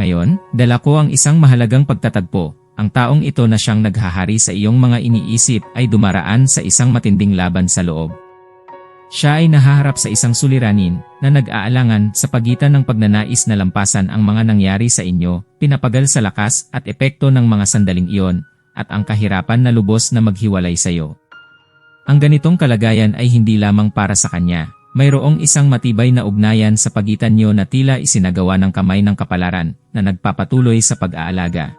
Ngayon, dala ko ang isang mahalagang pagtatagpo. Ang taong ito na siyang naghahari sa iyong mga iniisip ay dumaraan sa isang matinding laban sa loob. Siya ay nahaharap sa isang suliranin na nag-aalangan sa pagitan ng pagnanais na lampasan ang mga nangyari sa inyo, pinapagal sa lakas at epekto ng mga sandaling iyon, at ang kahirapan na lubos na maghiwalay sa iyo. Ang ganitong kalagayan ay hindi lamang para sa kanya, mayroong isang matibay na ugnayan sa pagitan niyo na tila isinagawa ng kamay ng kapalaran na nagpapatuloy sa pag-aalaga.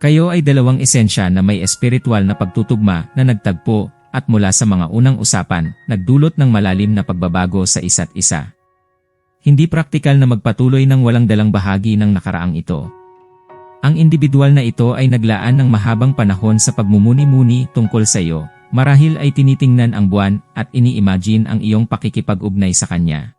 Kayo ay dalawang esensya na may espiritual na pagtutugma na nagtagpo at mula sa mga unang usapan, nagdulot ng malalim na pagbabago sa isa't isa. Hindi praktikal na magpatuloy ng walang dalang bahagi ng nakaraang ito. Ang individual na ito ay naglaan ng mahabang panahon sa pagmumuni-muni tungkol sa iyo, marahil ay tinitingnan ang buwan at ini-imagine ang iyong pakikipag-ugnay sa kanya.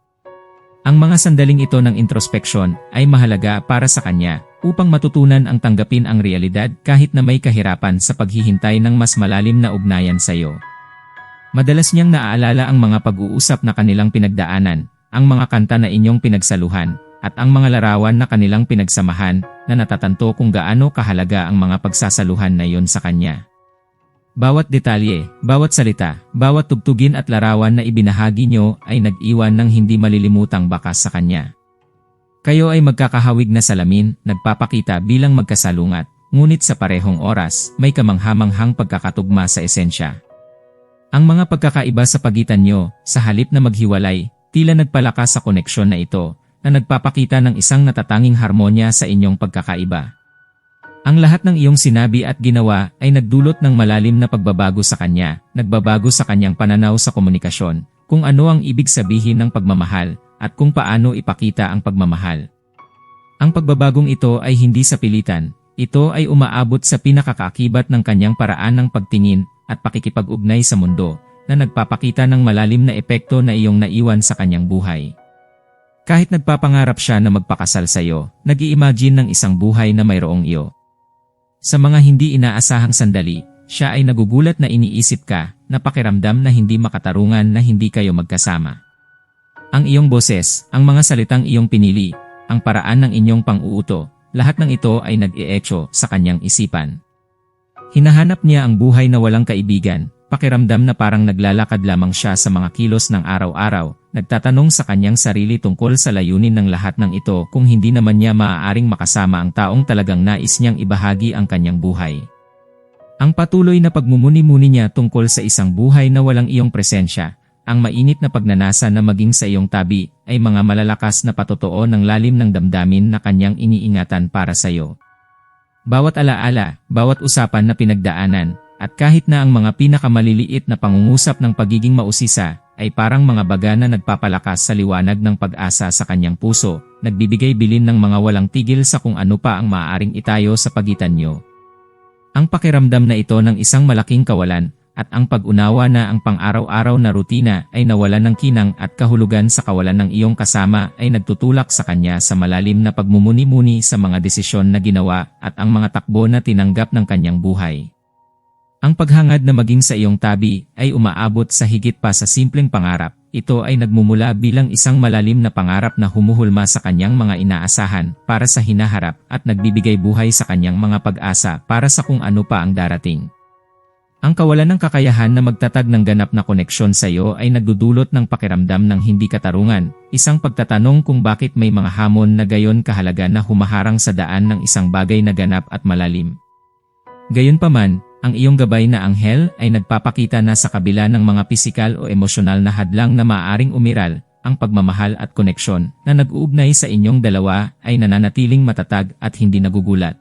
Ang mga sandaling ito ng introspeksyon ay mahalaga para sa kanya upang matutunan ang tanggapin ang realidad kahit na may kahirapan sa paghihintay ng mas malalim na ugnayan sa iyo. Madalas niyang naaalala ang mga pag-uusap na kanilang pinagdaanan, ang mga kanta na inyong pinagsaluhan, at ang mga larawan na kanilang pinagsamahan na natatanto kung gaano kahalaga ang mga pagsasaluhan na iyon sa kanya. Bawat detalye, bawat salita, bawat tugtugin at larawan na ibinahagi nyo ay nag-iwan ng hindi malilimutang bakas sa kanya. Kayo ay magkakahawig na salamin, nagpapakita bilang magkasalungat, ngunit sa parehong oras, may kamanghamanghang pagkakatugma sa esensya. Ang mga pagkakaiba sa pagitan nyo, sa halip na maghiwalay, tila nagpalakas sa koneksyon na ito, na nagpapakita ng isang natatanging harmonya sa inyong pagkakaiba. Ang lahat ng iyong sinabi at ginawa ay nagdulot ng malalim na pagbabago sa kanya, nagbabago sa kanyang pananaw sa komunikasyon, kung ano ang ibig sabihin ng pagmamahal, at kung paano ipakita ang pagmamahal. Ang pagbabagong ito ay hindi sa pilitan, ito ay umaabot sa pinakakaakibat ng kanyang paraan ng pagtingin at pakikipag-ugnay sa mundo, na nagpapakita ng malalim na epekto na iyong naiwan sa kanyang buhay. Kahit nagpapangarap siya na magpakasal sa iyo, nag-iimagine ng isang buhay na mayroong iyo. Sa mga hindi inaasahang sandali, siya ay nagugulat na iniisip ka, na pakiramdam na hindi makatarungan na hindi kayo magkasama. Ang iyong boses, ang mga salitang iyong pinili, ang paraan ng inyong pang-uuto, lahat ng ito ay nag-ietso sa kanyang isipan. Hinahanap niya ang buhay na walang kaibigan, pakiramdam na parang naglalakad lamang siya sa mga kilos ng araw-araw, nagtatanong sa kanyang sarili tungkol sa layunin ng lahat ng ito kung hindi naman niya maaaring makasama ang taong talagang nais niyang ibahagi ang kanyang buhay. Ang patuloy na pagmumuni-muni niya tungkol sa isang buhay na walang iyong presensya, ang mainit na pagnanasa na maging sa iyong tabi, ay mga malalakas na patotoo ng lalim ng damdamin na kanyang iniingatan para sa iyo. Bawat alaala, bawat usapan na pinagdaanan, at kahit na ang mga pinakamaliliit na pangungusap ng pagiging mausisa, ay parang mga baga na nagpapalakas sa liwanag ng pag-asa sa kanyang puso, nagbibigay bilin ng mga walang tigil sa kung ano pa ang maaaring itayo sa pagitan nyo. Ang pakiramdam na ito ng isang malaking kawalan, at ang pag-unawa na ang pang-araw-araw na rutina ay nawalan ng kinang at kahulugan sa kawalan ng iyong kasama ay nagtutulak sa kanya sa malalim na pagmumuni-muni sa mga desisyon na ginawa at ang mga takbo na tinanggap ng kanyang buhay. Ang paghangad na maging sa iyong tabi ay umaabot sa higit pa sa simpleng pangarap. Ito ay nagmumula bilang isang malalim na pangarap na humuhulma sa kanyang mga inaasahan para sa hinaharap at nagbibigay buhay sa kanyang mga pag-asa para sa kung ano pa ang darating. Ang kawalan ng kakayahan na magtatag ng ganap na koneksyon sa iyo ay nagdudulot ng pakiramdam ng hindi katarungan, isang pagtatanong kung bakit may mga hamon na gayon kahalaga na humaharang sa daan ng isang bagay na ganap at malalim. Gayunpaman, ang iyong gabay na anghel ay nagpapakita na sa kabila ng mga pisikal o emosyonal na hadlang na maaaring umiral, ang pagmamahal at koneksyon na nag-uugnay sa inyong dalawa ay nananatiling matatag at hindi nagugulat.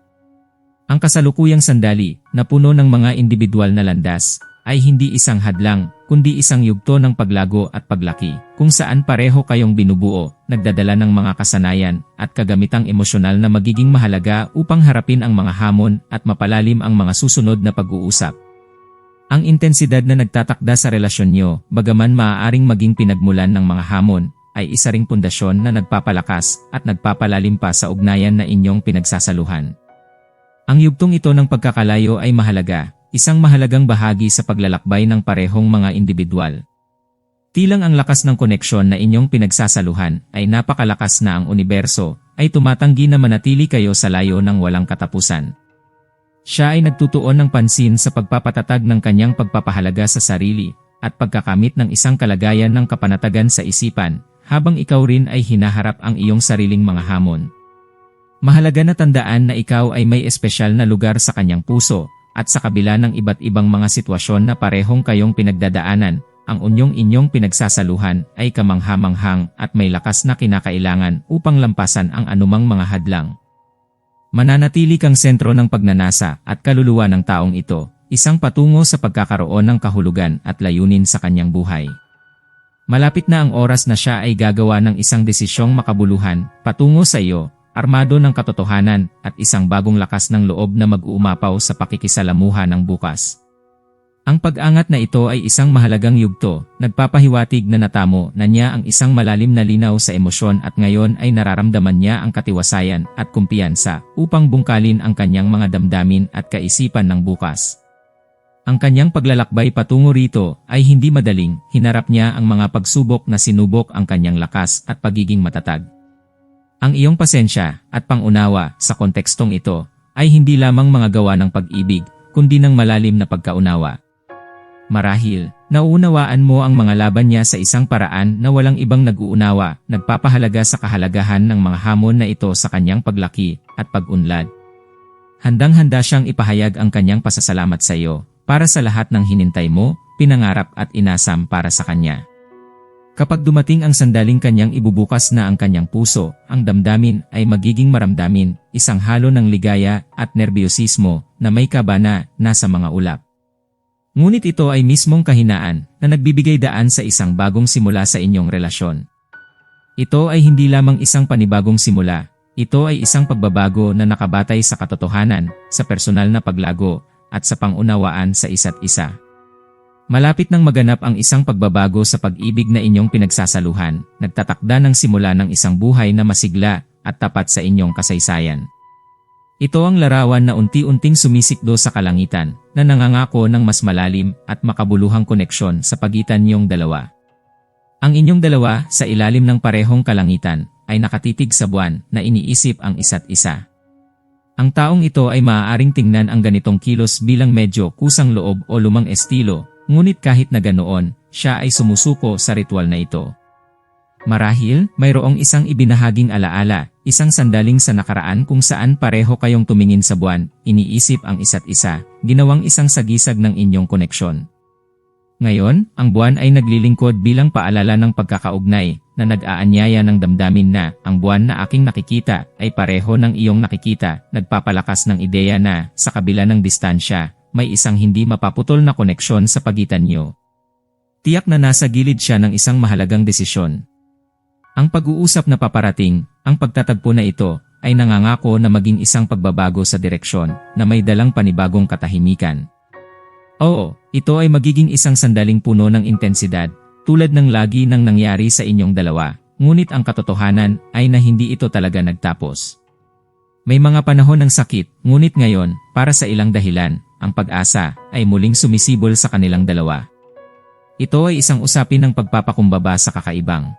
Ang kasalukuyang sandali na puno ng mga individual na landas ay hindi isang hadlang, kundi isang yugto ng paglago at paglaki, kung saan pareho kayong binubuo, nagdadala ng mga kasanayan at kagamitang emosyonal na magiging mahalaga upang harapin ang mga hamon at mapalalim ang mga susunod na pag-uusap. Ang intensidad na nagtatakda sa relasyon nyo, bagaman maaaring maging pinagmulan ng mga hamon, ay isa ring pundasyon na nagpapalakas at nagpapalalim pa sa ugnayan na inyong pinagsasaluhan. Ang yugtong ito ng pagkakalayo ay mahalaga, isang mahalagang bahagi sa paglalakbay ng parehong mga individual. Tilang ang lakas ng koneksyon na inyong pinagsasaluhan ay napakalakas na ang universo ay tumatanggi na manatili kayo sa layo ng walang katapusan. Siya ay nagtutuon ng pansin sa pagpapatatag ng kanyang pagpapahalaga sa sarili at pagkakamit ng isang kalagayan ng kapanatagan sa isipan habang ikaw rin ay hinaharap ang iyong sariling mga hamon. Mahalaga na tandaan na ikaw ay may espesyal na lugar sa kanyang puso at sa kabila ng iba't ibang mga sitwasyon na parehong kayong pinagdadaanan, ang unyong inyong pinagsasaluhan ay kamanghamanghang at may lakas na kinakailangan upang lampasan ang anumang mga hadlang. Mananatili kang sentro ng pagnanasa at kaluluwa ng taong ito, isang patungo sa pagkakaroon ng kahulugan at layunin sa kanyang buhay. Malapit na ang oras na siya ay gagawa ng isang desisyong makabuluhan patungo sa iyo, armado ng katotohanan at isang bagong lakas ng loob na mag-uumapaw sa pakikisalamuha ng bukas. Ang pag-angat na ito ay isang mahalagang yugto, nagpapahiwatig na natamo na niya ang isang malalim na linaw sa emosyon at ngayon ay nararamdaman niya ang katiwasayan at kumpiyansa upang bungkalin ang kanyang mga damdamin at kaisipan ng bukas. Ang kanyang paglalakbay patungo rito ay hindi madaling, hinarap niya ang mga pagsubok na sinubok ang kanyang lakas at pagiging matatag. Ang iyong pasensya at pangunawa sa kontekstong ito ay hindi lamang mga gawa ng pag-ibig, kundi ng malalim na pagkaunawa. Marahil, nauunawaan mo ang mga laban niya sa isang paraan na walang ibang nag-uunawa, nagpapahalaga sa kahalagahan ng mga hamon na ito sa kanyang paglaki at pag-unlad. Handang-handa siyang ipahayag ang kanyang pasasalamat sa iyo para sa lahat ng hinintay mo, pinangarap at inasam para sa kanya. Kapag dumating ang sandaling kanyang ibubukas na ang kanyang puso, ang damdamin ay magiging maramdamin, isang halo ng ligaya at nerbiyosismo na may kabana nasa mga ulap. Ngunit ito ay mismong kahinaan na nagbibigay daan sa isang bagong simula sa inyong relasyon. Ito ay hindi lamang isang panibagong simula, ito ay isang pagbabago na nakabatay sa katotohanan, sa personal na paglago, at sa pangunawaan sa isa't isa. Malapit nang maganap ang isang pagbabago sa pag-ibig na inyong pinagsasaluhan, nagtatakda ng simula ng isang buhay na masigla at tapat sa inyong kasaysayan. Ito ang larawan na unti-unting sumisikdo sa kalangitan, na nangangako ng mas malalim at makabuluhang koneksyon sa pagitan niyong dalawa. Ang inyong dalawa sa ilalim ng parehong kalangitan ay nakatitig sa buwan na iniisip ang isa't isa. Ang taong ito ay maaaring tingnan ang ganitong kilos bilang medyo kusang loob o lumang estilo, ngunit kahit na ganoon, siya ay sumusuko sa ritual na ito. Marahil, mayroong isang ibinahaging alaala, isang sandaling sa nakaraan kung saan pareho kayong tumingin sa buwan, iniisip ang isa't isa, ginawang isang sagisag ng inyong koneksyon. Ngayon, ang buwan ay naglilingkod bilang paalala ng pagkakaugnay, na nag-aanyaya ng damdamin na, ang buwan na aking nakikita, ay pareho ng iyong nakikita, nagpapalakas ng ideya na, sa kabila ng distansya, may isang hindi mapaputol na koneksyon sa pagitan niyo. Tiyak na nasa gilid siya ng isang mahalagang desisyon, ang pag-uusap na paparating, ang pagtatagpo na ito, ay nangangako na maging isang pagbabago sa direksyon na may dalang panibagong katahimikan. Oo, ito ay magiging isang sandaling puno ng intensidad, tulad ng lagi nang nangyari sa inyong dalawa, ngunit ang katotohanan ay na hindi ito talaga nagtapos. May mga panahon ng sakit, ngunit ngayon, para sa ilang dahilan, ang pag-asa ay muling sumisibol sa kanilang dalawa. Ito ay isang usapin ng pagpapakumbaba sa kakaibang,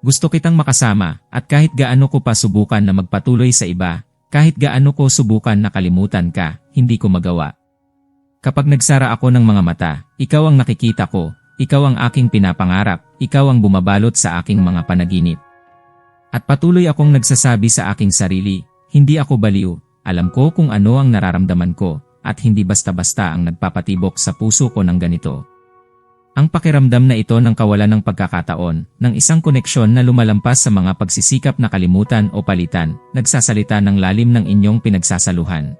gusto kitang makasama at kahit gaano ko pa subukan na magpatuloy sa iba, kahit gaano ko subukan na kalimutan ka, hindi ko magawa. Kapag nagsara ako ng mga mata, ikaw ang nakikita ko, ikaw ang aking pinapangarap, ikaw ang bumabalot sa aking mga panaginip. At patuloy akong nagsasabi sa aking sarili, hindi ako baliw, alam ko kung ano ang nararamdaman ko, at hindi basta-basta ang nagpapatibok sa puso ko ng ganito. Ang pakiramdam na ito ng kawalan ng pagkakataon, ng isang koneksyon na lumalampas sa mga pagsisikap na kalimutan o palitan, nagsasalita ng lalim ng inyong pinagsasaluhan.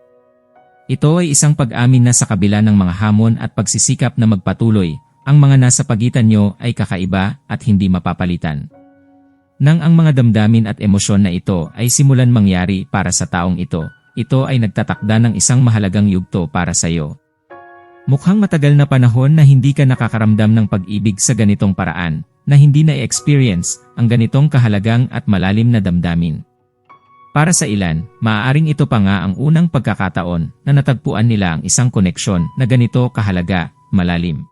Ito ay isang pag-amin na sa kabila ng mga hamon at pagsisikap na magpatuloy, ang mga nasa pagitan nyo ay kakaiba at hindi mapapalitan. Nang ang mga damdamin at emosyon na ito ay simulan mangyari para sa taong ito, ito ay nagtatakda ng isang mahalagang yugto para sa iyo. Mukhang matagal na panahon na hindi ka nakakaramdam ng pag-ibig sa ganitong paraan, na hindi na-experience ang ganitong kahalagang at malalim na damdamin. Para sa ilan, maaaring ito pa nga ang unang pagkakataon na natagpuan nila ang isang koneksyon na ganito kahalaga, malalim.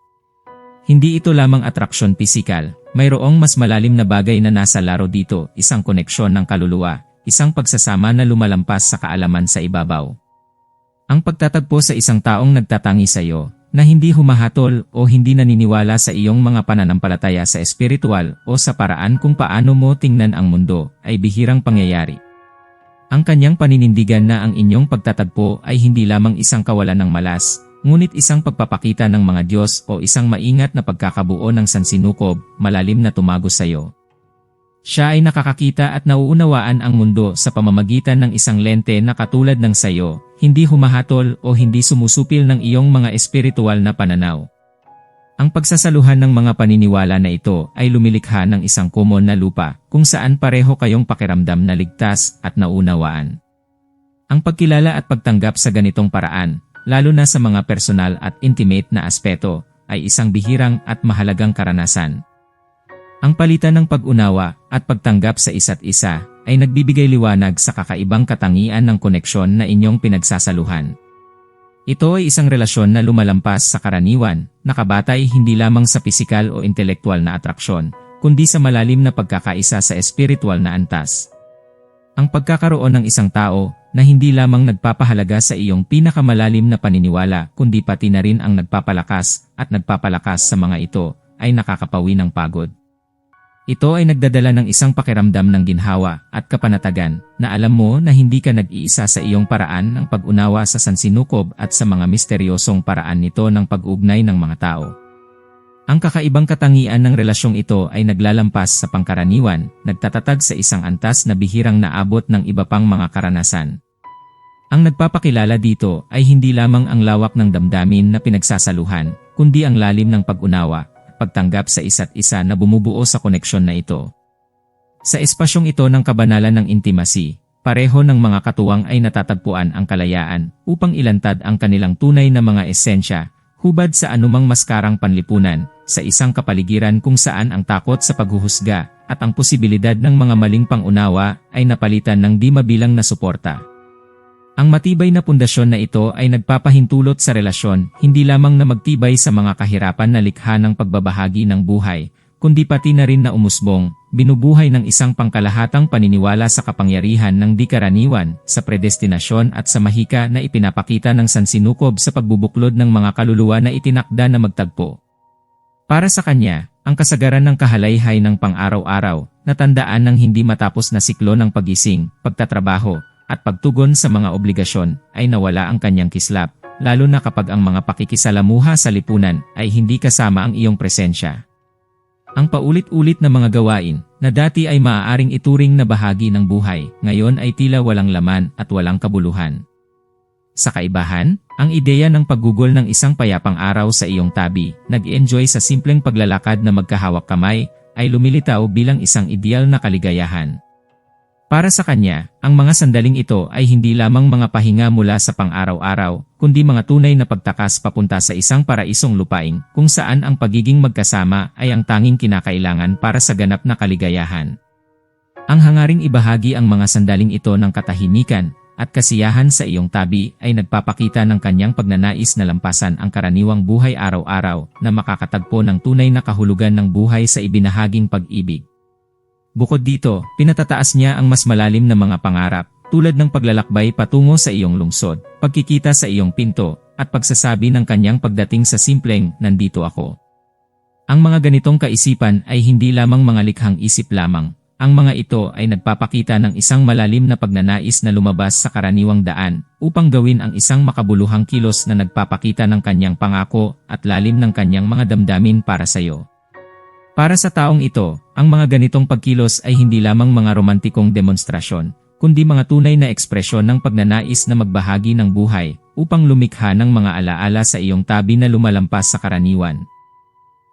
Hindi ito lamang atraksyon pisikal, mayroong mas malalim na bagay na nasa laro dito, isang koneksyon ng kaluluwa, isang pagsasama na lumalampas sa kaalaman sa ibabaw. Ang pagtatagpo sa isang taong nagtatangi sa iyo, na hindi humahatol o hindi naniniwala sa iyong mga pananampalataya sa espiritual o sa paraan kung paano mo tingnan ang mundo, ay bihirang pangyayari. Ang kanyang paninindigan na ang inyong pagtatagpo ay hindi lamang isang kawalan ng malas, ngunit isang pagpapakita ng mga Diyos o isang maingat na pagkakabuo ng sansinukob, malalim na tumago sa iyo. Siya ay nakakakita at nauunawaan ang mundo sa pamamagitan ng isang lente na katulad ng sayo, hindi humahatol o hindi sumusupil ng iyong mga espiritual na pananaw. Ang pagsasaluhan ng mga paniniwala na ito ay lumilikha ng isang kumon na lupa kung saan pareho kayong pakiramdam na ligtas at naunawaan. Ang pagkilala at pagtanggap sa ganitong paraan lalo na sa mga personal at intimate na aspeto, ay isang bihirang at mahalagang karanasan. Ang palitan ng pag-unawa at pagtanggap sa isa't isa ay nagbibigay liwanag sa kakaibang katangian ng koneksyon na inyong pinagsasaluhan. Ito ay isang relasyon na lumalampas sa karaniwan, nakabatay hindi lamang sa pisikal o intelektual na atraksyon, kundi sa malalim na pagkakaisa sa espiritual na antas. Ang pagkakaroon ng isang tao na hindi lamang nagpapahalaga sa iyong pinakamalalim na paniniwala kundi pati na rin ang nagpapalakas at nagpapalakas sa mga ito ay nakakapawi ng pagod. Ito ay nagdadala ng isang pakiramdam ng ginhawa at kapanatagan na alam mo na hindi ka nag-iisa sa iyong paraan ng pag-unawa sa sansinukob at sa mga misteryosong paraan nito ng pag-ugnay ng mga tao. Ang kakaibang katangian ng relasyong ito ay naglalampas sa pangkaraniwan, nagtatatag sa isang antas na bihirang naabot ng iba pang mga karanasan. Ang nagpapakilala dito ay hindi lamang ang lawak ng damdamin na pinagsasaluhan, kundi ang lalim ng pag-unawa, pagtanggap sa isa't isa na bumubuo sa koneksyon na ito. Sa espasyong ito ng kabanalan ng intimacy, pareho ng mga katuwang ay natatagpuan ang kalayaan upang ilantad ang kanilang tunay na mga esensya hubad sa anumang maskarang panlipunan, sa isang kapaligiran kung saan ang takot sa paghuhusga at ang posibilidad ng mga maling pangunawa ay napalitan ng di mabilang na suporta. Ang matibay na pundasyon na ito ay nagpapahintulot sa relasyon hindi lamang na magtibay sa mga kahirapan na likha ng pagbabahagi ng buhay, kundi pati na rin na umusbong, binubuhay ng isang pangkalahatang paniniwala sa kapangyarihan ng di karaniwan, sa predestinasyon at sa mahika na ipinapakita ng sansinukob sa pagbubuklod ng mga kaluluwa na itinakda na magtagpo. Para sa kanya, ang kasagaran ng kahalayhay ng pang-araw-araw, natandaan ng hindi matapos na siklo ng pagising, pagtatrabaho, at pagtugon sa mga obligasyon, ay nawala ang kanyang kislap, lalo na kapag ang mga pakikisalamuha sa lipunan ay hindi kasama ang iyong presensya. Ang paulit-ulit na mga gawain na dati ay maaaring ituring na bahagi ng buhay, ngayon ay tila walang laman at walang kabuluhan. Sa kaibahan, ang ideya ng paggugol ng isang payapang araw sa iyong tabi, nag-enjoy sa simpleng paglalakad na magkahawak kamay, ay lumilitaw bilang isang ideal na kaligayahan. Para sa kanya, ang mga sandaling ito ay hindi lamang mga pahinga mula sa pang-araw-araw, kundi mga tunay na pagtakas papunta sa isang paraisong lupaing kung saan ang pagiging magkasama ay ang tanging kinakailangan para sa ganap na kaligayahan. Ang hangaring ibahagi ang mga sandaling ito ng katahimikan at kasiyahan sa iyong tabi ay nagpapakita ng kanyang pagnanais na lampasan ang karaniwang buhay araw-araw na makakatagpo ng tunay na kahulugan ng buhay sa ibinahaging pag-ibig. Bukod dito, pinatataas niya ang mas malalim na mga pangarap, tulad ng paglalakbay patungo sa iyong lungsod, pagkikita sa iyong pinto, at pagsasabi ng kanyang pagdating sa simpleng, nandito ako. Ang mga ganitong kaisipan ay hindi lamang mga likhang isip lamang, ang mga ito ay nagpapakita ng isang malalim na pagnanais na lumabas sa karaniwang daan upang gawin ang isang makabuluhang kilos na nagpapakita ng kanyang pangako at lalim ng kanyang mga damdamin para sa iyo. Para sa taong ito, ang mga ganitong pagkilos ay hindi lamang mga romantikong demonstrasyon, kundi mga tunay na ekspresyon ng pagnanais na magbahagi ng buhay upang lumikha ng mga alaala sa iyong tabi na lumalampas sa karaniwan.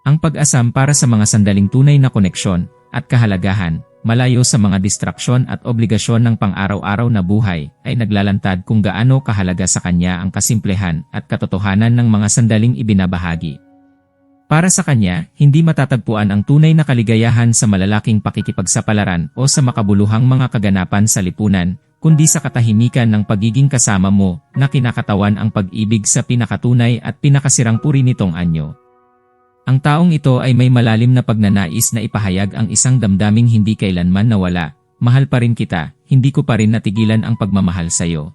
Ang pag-asam para sa mga sandaling tunay na koneksyon at kahalagahan, malayo sa mga distraksyon at obligasyon ng pang-araw-araw na buhay, ay naglalantad kung gaano kahalaga sa kanya ang kasimplehan at katotohanan ng mga sandaling ibinabahagi. Para sa kanya, hindi matatagpuan ang tunay na kaligayahan sa malalaking pakikipagsapalaran o sa makabuluhang mga kaganapan sa lipunan, kundi sa katahimikan ng pagiging kasama mo na kinakatawan ang pag-ibig sa pinakatunay at pinakasirang puri nitong anyo. Ang taong ito ay may malalim na pagnanais na ipahayag ang isang damdaming hindi kailanman nawala. Mahal pa rin kita, hindi ko pa rin natigilan ang pagmamahal sa iyo.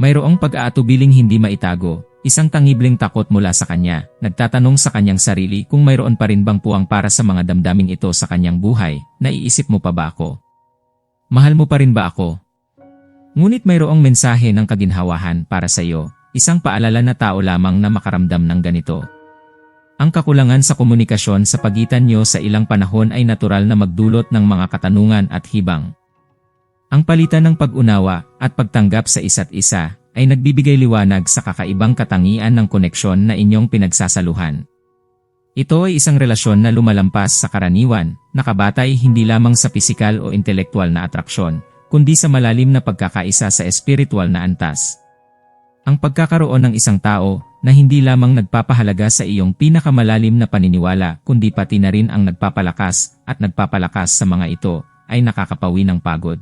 Mayroong pag-aatubiling hindi maitago, isang tangibleng takot mula sa kanya, nagtatanong sa kanyang sarili kung mayroon pa rin bang puwang para sa mga damdaming ito sa kanyang buhay, naiisip mo pa ba ako? Mahal mo pa rin ba ako? Ngunit mayroong mensahe ng kaginhawahan para sa iyo, isang paalala na tao lamang na makaramdam ng ganito. Ang kakulangan sa komunikasyon sa pagitan nyo sa ilang panahon ay natural na magdulot ng mga katanungan at hibang. Ang palitan ng pag-unawa at pagtanggap sa isa't isa ay nagbibigay liwanag sa kakaibang katangian ng koneksyon na inyong pinagsasaluhan. Ito ay isang relasyon na lumalampas sa karaniwan, nakabatay hindi lamang sa pisikal o intelektual na atraksyon, kundi sa malalim na pagkakaisa sa espiritual na antas. Ang pagkakaroon ng isang tao na hindi lamang nagpapahalaga sa iyong pinakamalalim na paniniwala kundi pati na rin ang nagpapalakas at nagpapalakas sa mga ito ay nakakapawi ng pagod.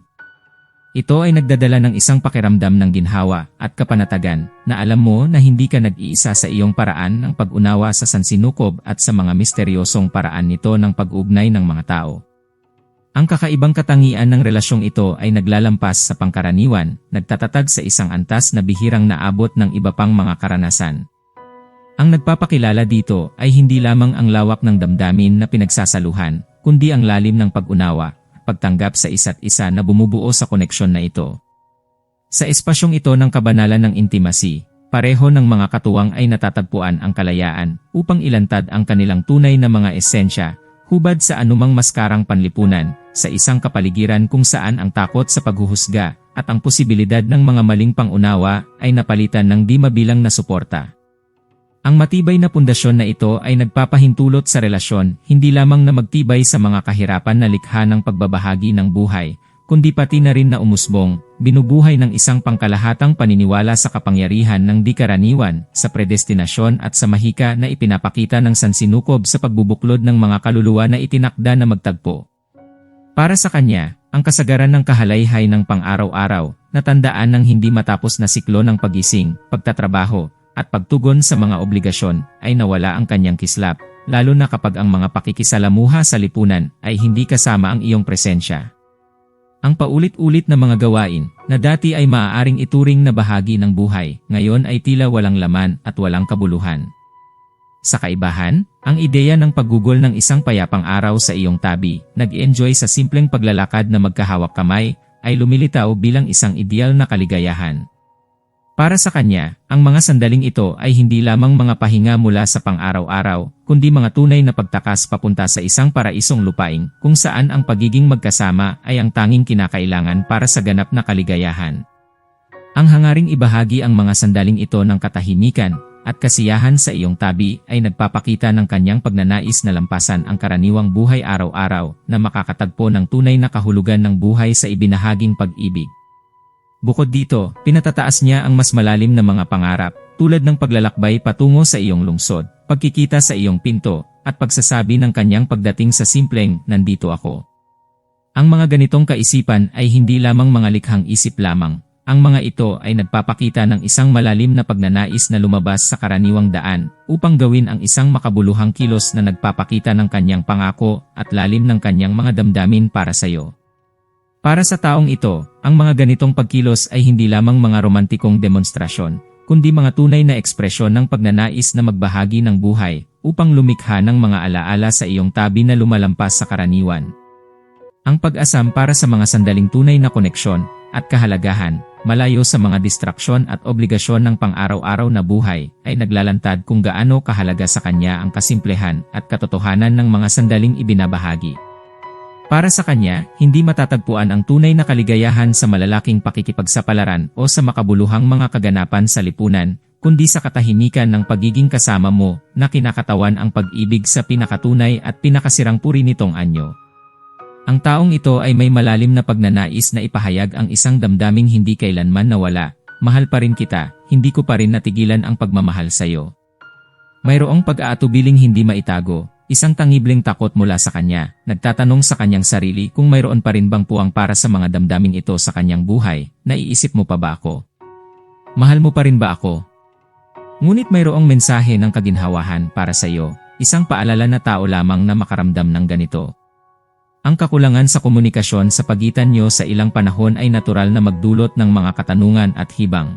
Ito ay nagdadala ng isang pakiramdam ng ginhawa at kapanatagan na alam mo na hindi ka nag-iisa sa iyong paraan ng pag-unawa sa sansinukob at sa mga misteryosong paraan nito ng pag-ugnay ng mga tao. Ang kakaibang katangian ng relasyong ito ay naglalampas sa pangkaraniwan, nagtatatag sa isang antas na bihirang naabot ng iba pang mga karanasan. Ang nagpapakilala dito ay hindi lamang ang lawak ng damdamin na pinagsasaluhan, kundi ang lalim ng pag-unawa, pagtanggap sa isa't isa na bumubuo sa koneksyon na ito. Sa espasyong ito ng kabanalan ng intimacy, pareho ng mga katuwang ay natatagpuan ang kalayaan upang ilantad ang kanilang tunay na mga esensya, hubad sa anumang maskarang panlipunan, sa isang kapaligiran kung saan ang takot sa paghuhusga at ang posibilidad ng mga maling pangunawa ay napalitan ng di mabilang na suporta. Ang matibay na pundasyon na ito ay nagpapahintulot sa relasyon hindi lamang na magtibay sa mga kahirapan na likha ng pagbabahagi ng buhay, kundi pati na rin na umusbong, binubuhay ng isang pangkalahatang paniniwala sa kapangyarihan ng di karaniwan, sa predestinasyon at sa mahika na ipinapakita ng sansinukob sa pagbubuklod ng mga kaluluwa na itinakda na magtagpo. Para sa kanya, ang kasagaran ng kahalayhay ng pang-araw-araw, natandaan ng hindi matapos na siklo ng pagising, pagtatrabaho, at pagtugon sa mga obligasyon ay nawala ang kanyang kislap, lalo na kapag ang mga pakikisalamuha sa lipunan ay hindi kasama ang iyong presensya. Ang paulit-ulit na mga gawain na dati ay maaaring ituring na bahagi ng buhay, ngayon ay tila walang laman at walang kabuluhan. Sa kaibahan, ang ideya ng paggugol ng isang payapang araw sa iyong tabi, nag-enjoy sa simpleng paglalakad na magkahawak kamay, ay lumilitaw bilang isang ideal na kaligayahan. Para sa kanya, ang mga sandaling ito ay hindi lamang mga pahinga mula sa pang-araw-araw, kundi mga tunay na pagtakas papunta sa isang paraisong lupaing kung saan ang pagiging magkasama ay ang tanging kinakailangan para sa ganap na kaligayahan. Ang hangaring ibahagi ang mga sandaling ito ng katahimikan at kasiyahan sa iyong tabi ay nagpapakita ng kanyang pagnanais na lampasan ang karaniwang buhay araw-araw na makakatagpo ng tunay na kahulugan ng buhay sa ibinahaging pag-ibig. Bukod dito, pinatataas niya ang mas malalim na mga pangarap, tulad ng paglalakbay patungo sa iyong lungsod, pagkikita sa iyong pinto, at pagsasabi ng kanyang pagdating sa simpleng, nandito ako. Ang mga ganitong kaisipan ay hindi lamang mga likhang isip lamang, ang mga ito ay nagpapakita ng isang malalim na pagnanais na lumabas sa karaniwang daan upang gawin ang isang makabuluhang kilos na nagpapakita ng kanyang pangako at lalim ng kanyang mga damdamin para sa iyo. Para sa taong ito, ang mga ganitong pagkilos ay hindi lamang mga romantikong demonstrasyon, kundi mga tunay na ekspresyon ng pagnanais na magbahagi ng buhay upang lumikha ng mga alaala sa iyong tabi na lumalampas sa karaniwan. Ang pag-asam para sa mga sandaling tunay na koneksyon at kahalagahan, malayo sa mga distraksyon at obligasyon ng pang-araw-araw na buhay, ay naglalantad kung gaano kahalaga sa kanya ang kasimplehan at katotohanan ng mga sandaling ibinabahagi. Para sa kanya, hindi matatagpuan ang tunay na kaligayahan sa malalaking pakikipagsapalaran o sa makabuluhang mga kaganapan sa lipunan, kundi sa katahimikan ng pagiging kasama mo na kinakatawan ang pag-ibig sa pinakatunay at pinakasirang puri nitong anyo. Ang taong ito ay may malalim na pagnanais na ipahayag ang isang damdaming hindi kailanman nawala, mahal pa rin kita, hindi ko pa rin natigilan ang pagmamahal sa iyo. Mayroong pag-aatubiling hindi maitago, Isang tangibleng takot mula sa kanya, nagtatanong sa kanyang sarili kung mayroon pa rin bang puwang para sa mga damdaming ito sa kanyang buhay, naiisip mo pa ba ako? Mahal mo pa rin ba ako? Ngunit mayroong mensahe ng kaginhawahan para sa iyo, isang paalala na tao lamang na makaramdam ng ganito. Ang kakulangan sa komunikasyon sa pagitan nyo sa ilang panahon ay natural na magdulot ng mga katanungan at hibang.